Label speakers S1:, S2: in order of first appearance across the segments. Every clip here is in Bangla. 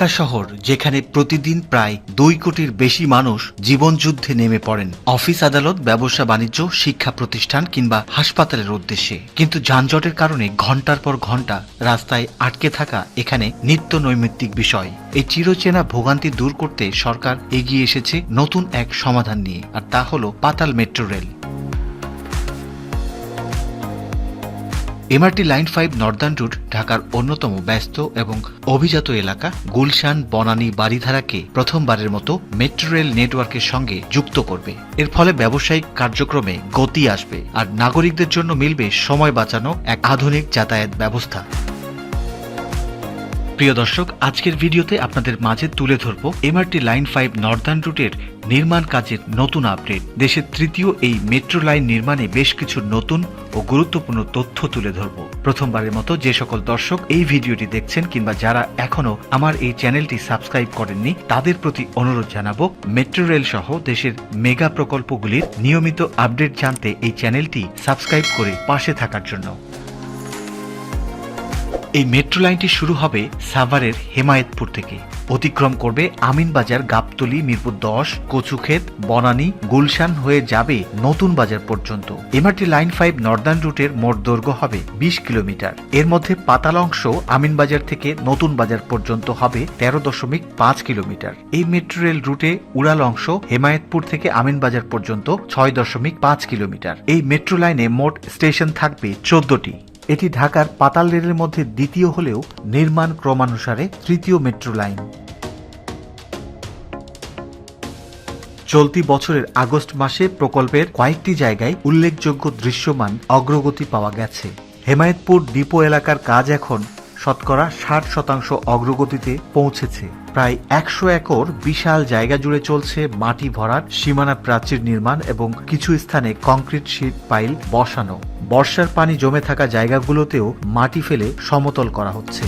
S1: ঢাকা শহর, যেখানে প্রতিদিন প্রায় দুই কোটির বেশি মানুষ জীবনযুদ্ধে নেমে পড়েন। অফিস আদালত, ব্যবসা বাণিজ্য, শিক্ষা প্রতিষ্ঠান কিংবা হাসপাতালের উদ্দেশ্যে। কিন্তু যানজটের কারণে ঘণ্টার পর ঘণ্টা রাস্তায় আটকে থাকা এখানে নিত্য নৈমিত্তিক বিষয়। এই চিরচেনা ভোগান্তি দূর করতে সরকার এগিয়ে এসেছে নতুন এক সমাধান নিয়ে, আর তা হল পাতাল metro rail. MRT line five northern route ঢাকার অন্যতম ব্যস্ত এবং অভিজাত এলাকা গুলশান, বনানী বাড়িধারাকে প্রথমবারের মতো মেট্রো রেল নেটওয়ার্কের সঙ্গে যুক্ত করবে। এর ফলে ব্যবসায়িক কার্যক্রমে গতি আসবে আর নাগরিকদের জন্য মিলবে সময় বাঁচানো এক আধুনিক যাতায়াত ব্যবস্থা। প্রিয় দর্শক, আজকের ভিডিওতে আপনাদের মাঝে তুলে ধরব এমআরটি লাইন ফাইভ নর্দার্ন রুটের নির্মাণ কাজের নতুন আপডেট দেশের তৃতীয় এই মেট্রো লাইন নির্মাণে বেশ কিছু নতুন ও গুরুত্বপূর্ণ তথ্য তুলে ধরব। প্রথমবারের মতো যে সকল দর্শক এই ভিডিওটি দেখছেন কিংবা যারা এখনও আমার এই চ্যানেলটি সাবস্ক্রাইব করেননি, তাদের প্রতি অনুরোধ জানাব মেট্রো রেল সহ দেশের মেগা প্রকল্পগুলির নিয়মিত আপডেট জানতে এই চ্যানেলটি সাবস্ক্রাইব করে পাশে থাকার জন্য। এই মেট্রো লাইনটি শুরু হবে সাভারের হেমায়েতপুর থেকে। অতিক্রম করবে আমিনবাজার গাবতলি, মিরপুর দশ, কচুক্ষেত, বনানী, গুলশান হয়ে যাবে নতুন বাজার পর্যন্ত। এমআরটি লাইন ফাইভ নর্দার্ন রুটের মোট দৈর্ঘ্য হবে বিশ কিলোমিটার। এর মধ্যে পাতাল অংশ আমিনবাজার থেকে নতুন বাজার পর্যন্ত হবে তেরো দশমিক পাঁচ কিলোমিটার। এই মেট্রো রেল রুটে উড়াল অংশ হেমায়েতপুর থেকে আমিনবাজার পর্যন্ত ছয় দশমিক পাঁচ কিলোমিটার। এই মেট্রো লাইনে মোট স্টেশন থাকবে চোদ্দটি। এটি ঢাকার পাতাল রেলের মধ্যে দ্বিতীয় হলেও নির্মাণ ক্রমানুসারে তৃতীয় মেট্রো লাইন। চলতি বছরের আগস্ট মাসে প্রকল্পের কয়েকটি জায়গায় উল্লেখযোগ্য দৃশ্যমান অগ্রগতি পাওয়া গেছে। হেমায়েতপুর ডিপো এলাকার কাজ এখন শতকরা ষাট শতাংশ অগ্রগতিতে পৌঁছেছে। প্রায় একশো একর বিশাল জায়গা জুড়ে চলছে মাটি ভরাট, সীমানা প্রাচীর নির্মাণ এবং কিছু স্থানে কংক্রিট শীট পাইল বসানো। বর্ষার পানি জমে থাকা জায়গাগুলোতেও মাটি ফেলে সমতল করা হচ্ছে।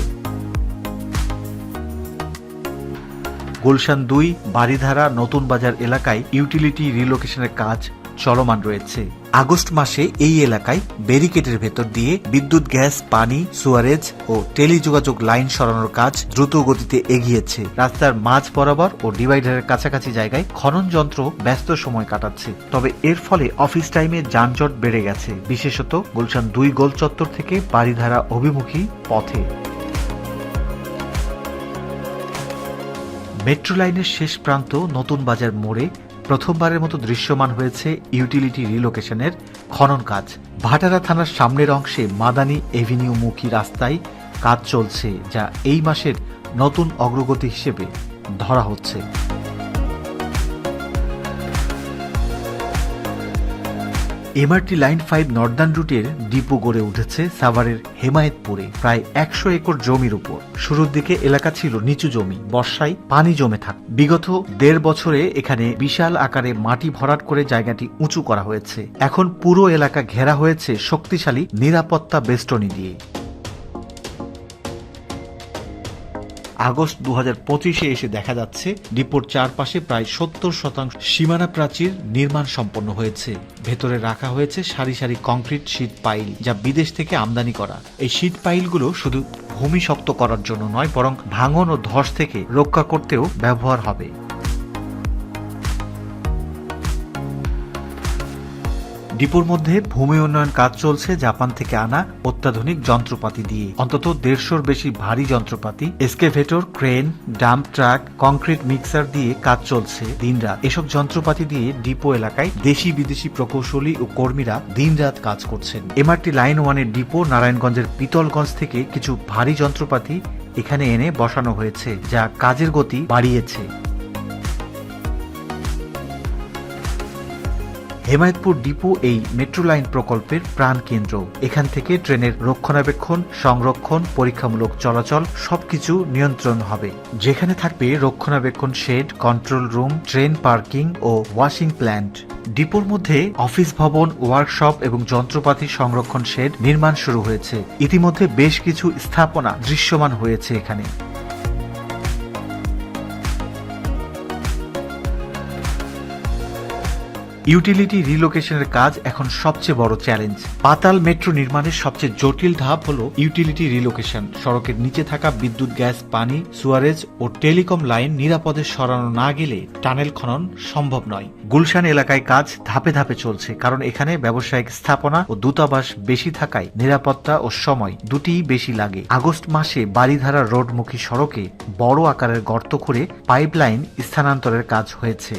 S1: গুলশান দুই বাড়িধারা নতুন বাজার এলাকায় ইউটিলিটি রিলোকেশনের কাজ চলমান রয়েছে। আগস্ট মাসে এই এলাকায় ব্যারিকেডের ভেতর দিয়ে বিদ্যুৎ, গ্যাস, পানি, সুয়ারেজ ও টেলিযোগাযোগ লাইন সরানোর কাজ দ্রুত গতিতে এগিয়েছে। রাস্তার মাঝ বরাবর ও ডিভাইডারের কাছাকাছি জায়গায় খনন যন্ত্র ব্যস্ত সময় কাটাচ্ছে। তবে এর ফলে অফিস টাইমে যানজট বেড়ে গেছে। বিশেষত গুলশান দুই গোল চত্বর থেকে বাড়িধারা অভিমুখী পথে। মেট্রো লাইনের শেষ প্রান্ত নতুন বাজার মোড়ে প্রথমবারের মতো দৃশ্যমান হয়েছে ইউটিলিটি রিলোকেশনের খনন কাজ। ভাটারা থানার সামনের অংশে মাদানী এভিনিউ মুখী রাস্তায় কাজ চলছে, যা এই মাসের নতুন অগ্রগতি হিসেবে ধরা হচ্ছে। এমআরটি লাইন ফাইভ নর্দার্ন রুটের ডিপো গড়ে উঠেছে সাভারের হেমায়েতপুরে, প্রায় একশো একর জমির উপর। শুরুর দিকে এলাকা ছিল নিচু জমি, বর্ষায় পানি জমে থাক বিগত দেড় বছরে এখানে বিশাল আকারে মাটি ভরাট করে জায়গাটি উঁচু করা হয়েছে। এখন পুরো এলাকা ঘেরা হয়েছে শক্তিশালী নিরাপত্তা বেষ্টনী দিয়ে। আগস্ট দু পঁচিশে এসে দেখা যাচ্ছে, ডিপোর চারপাশে প্রায় সত্তর শতাংশ সীমানা প্রাচীর নির্মাণ সম্পন্ন হয়েছে। ভেতরে রাখা হয়েছে সারি সারি কংক্রিট শীত পাইল যা বিদেশ থেকে আমদানি করা। এই শীত পাইলগুলো শুধু ভূমি শক্ত করার জন্য নয়, বরং ভাঙন ও ধস থেকে রক্ষা করতেও ব্যবহার হবে। ডিপোর মধ্যে ভূমি উন্নয়ন কাজ চলছে, জাপান থেকে আনা অত্যাধুনিক যন্ত্রপাতি দিয়ে। অন্তত দেড়শোর বেশি ভারী যন্ত্রপাতি, excavator, crane, dump truck, concrete mixer দিয়ে কাজ চলছে দিনরাত। এসব যন্ত্রপাতি দিয়ে ডিপো এলাকায় দেশি বিদেশি প্রকৌশলী ও কর্মীরা দিনরাত কাজ করছেন। এমআরটি লাইন ওয়ানের ডিপো নারায়ণগঞ্জের পিতলগঞ্জ থেকে কিছু ভারী যন্ত্রপাতি এখানে এনে বসানো হয়েছে, যা কাজের গতি বাড়িয়েছে। হেমায়তপুর ডিপো এই মেট্রো লাইন প্রকল্পের প্রাণ কেন্দ্র। এখান থেকে ট্রেনের রক্ষণাবেক্ষণ, সংরক্ষণ, পরীক্ষামূলক চলাচল সবকিছু নিয়ন্ত্রণ হবে। যেখানে থাকবে রক্ষণাবেক্ষণ shed, control room, train parking ও ওয়াশিং প্ল্যান্ট। ডিপোর মধ্যে অফিস ভবন, ওয়ার্কশপ এবং যন্ত্রপাতি সংরক্ষণ শেড নির্মাণ শুরু হয়েছে। ইতিমধ্যে বেশ কিছু স্থাপনা দৃশ্যমান হয়েছে এখানে। ইউটিলিটি রিলোকেশনের কাজ এখন সবচেয়ে বড় চ্যালেঞ্জ পাতাল মেট্রো নির্মাণের সবচেয়ে জটিল ধাপ হলো ইউটিলিটি রিলোকেশন সড়কের নিচে থাকা বিদ্যুৎ, গ্যাস, পানি সুয়ারেজ ও টেলিকম লাইন নিরাপদে সরানো না গেলে টানেল খনন সম্ভব নয়। গুলশান এলাকায় কাজ ধাপে ধাপে চলছে, কারণ এখানে ব্যবসায়িক স্থাপনা ও দূতাবাস বেশি থাকায় নিরাপত্তা ও সময় দুটিই বেশি লাগে। আগস্ট মাসে বাড়িধারা রোডমুখী সড়কে বড় আকারের গর্ত করে পাইপলাইন স্থানান্তরের কাজ হয়েছে।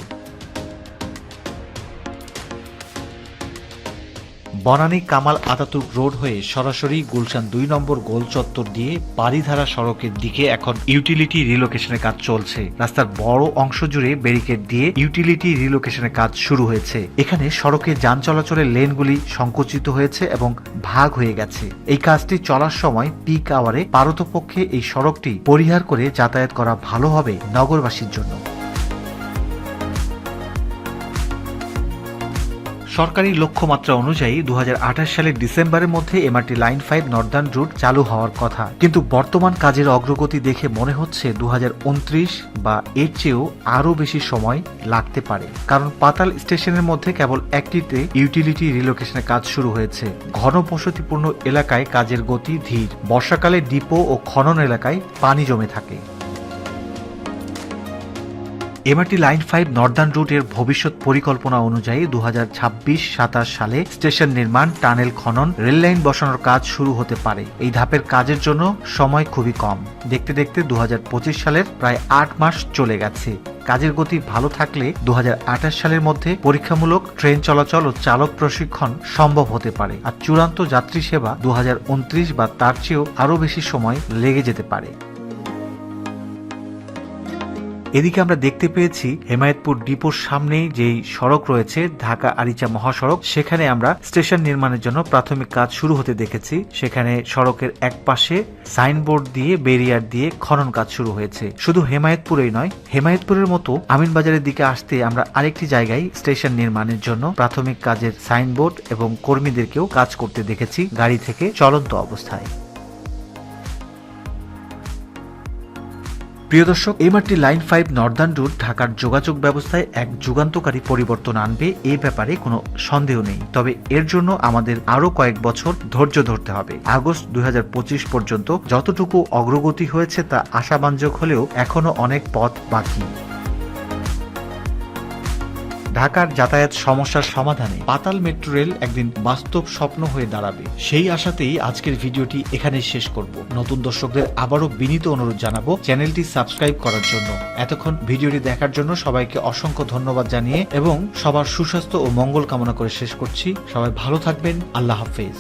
S1: বনানী কামাল আতাতুর্ক রোড হয়ে সরাসরি গুলশান দুই নম্বর গোল চত্বর দিয়ে বাড়িধারা সড়কের দিকে এখন ইউটিলিটি রিলোকেশনের কাজ চলছে। রাস্তার বড় অংশ জুড়ে ব্যারিকেড দিয়ে ইউটিলিটি রিলোকেশনের কাজ শুরু হয়েছে। এখানে সড়কে যান চলাচলের লেনগুলি সংকুচিত হয়েছে এবং ভাগ হয়ে গেছে। এই কাজটি চলার সময় পিক আওয়ারে পারতপক্ষে এই সড়কটি পরিহার করে যাতায়াত করা ভালো হবে নগরবাসীর জন্য। সরকারি লক্ষ্যমাত্রা অনুযায়ী দু হাজার আঠাশ সালের ডিসেম্বরের মধ্যে MRT line five northern route চালু হওয়ার কথা। কিন্তু বর্তমান কাজের অগ্রগতি দেখে মনে হচ্ছে দু হাজার উনত্রিশ বা এর চেয়েও আরও বেশি সময় লাগতে পারে। কারণ পাতাল স্টেশনের মধ্যে কেবল একটিতে ইউটিলিটি রিলোকেশনের কাজ শুরু হয়েছে। ঘনবসতিপূর্ণ এলাকায় কাজের গতি ধীর। বর্ষাকালে ডিপো ও খনন এলাকায় পানি জমে থাকে। এমআরটি লাইন ফাইভ নর্দার্ন রুটের ভবিষ্যৎ পরিকল্পনা অনুযায়ী দু হাজার সালে স্টেশন নির্মাণ, টানেল খনন, রেল লাইন বসানোর কাজ শুরু হতে পারে। এই ধাপের কাজের জন্য সময় খুবই কম। দেখতে দেখতে দুহাজার পঁচিশ সালের প্রায় আট মাস চলে গেছে। কাজের গতি ভালো থাকলে দু হাজার আঠাশ সালের মধ্যে পরীক্ষামূলক ট্রেন চলাচল ও চালক প্রশিক্ষণ সম্ভব হতে পারে। আর চূড়ান্ত যাত্রী সেবা দুহাজার উনত্রিশ বা তার চেয়েও আরও বেশি সময় লেগে যেতে পারে। এদিকে আমরা দেখতে পেয়েছি হেমায়তপুর ডিপোর সামনেই যেই সড়ক রয়েছে, ঢাকা আরিচা মহাসড়ক, সেখানে আমরা স্টেশন নির্মাণের জন্য প্রাথমিক কাজ শুরু হতে দেখেছি। সেখানে সড়কের এক পাশে সাইনবোর্ড দিয়ে বেরিয়ার দিয়ে খনন কাজ শুরু হয়েছে। শুধু হেমায়তপুরেই নয়, হেমায়তপুরের মতো আমিনবাজারের দিকে আসতে আমরা আরেকটি জায়গায় স্টেশন নির্মাণের জন্য প্রাথমিক কাজের সাইনবোর্ড এবং কর্মীদেরকেও কাজ করতে দেখেছি গাড়ি থেকে চলন্ত অবস্থায়। প্রিয় দর্শক MRT line five northern route ঢাকার যোগাযোগ ব্যবস্থায় এক যুগান্তকারী পরিবর্তন আনবে, এ ব্যাপারে কোনো সন্দেহ নেই। তবে এর জন্য আমাদের আরও কয়েক বছর ধৈর্য ধরতে হবে। আগস্ট দুই হাজার পঁচিশ পর্যন্ত যতটুকু অগ্রগতি হয়েছে তা আশাবাঞ্জক হলেও এখনও অনেক পথ বাকি। ঢাকার যাতায়াত সমস্যার সমাধানে পাতাল মেট্রো রেল একদিন বাস্তব স্বপ্ন হয়ে দাঁড়াবে। সেই আশাতেই আজকের ভিডিওটি এখানে শেষ করব। নতুন দর্শকদের আবারও বিনীত অনুরোধ জানাব চ্যানেলটি সাবস্ক্রাইব করার জন্য। এতক্ষণ ভিডিওটি দেখার জন্য সবাইকে অসংখ্য ধন্যবাদ জানিয়ে এবং সবার সুস্বাস্থ্য ও মঙ্গল কামনা করে শেষ করছি। সবাই ভালো থাকবেন। আল্লাহ হাফেজ।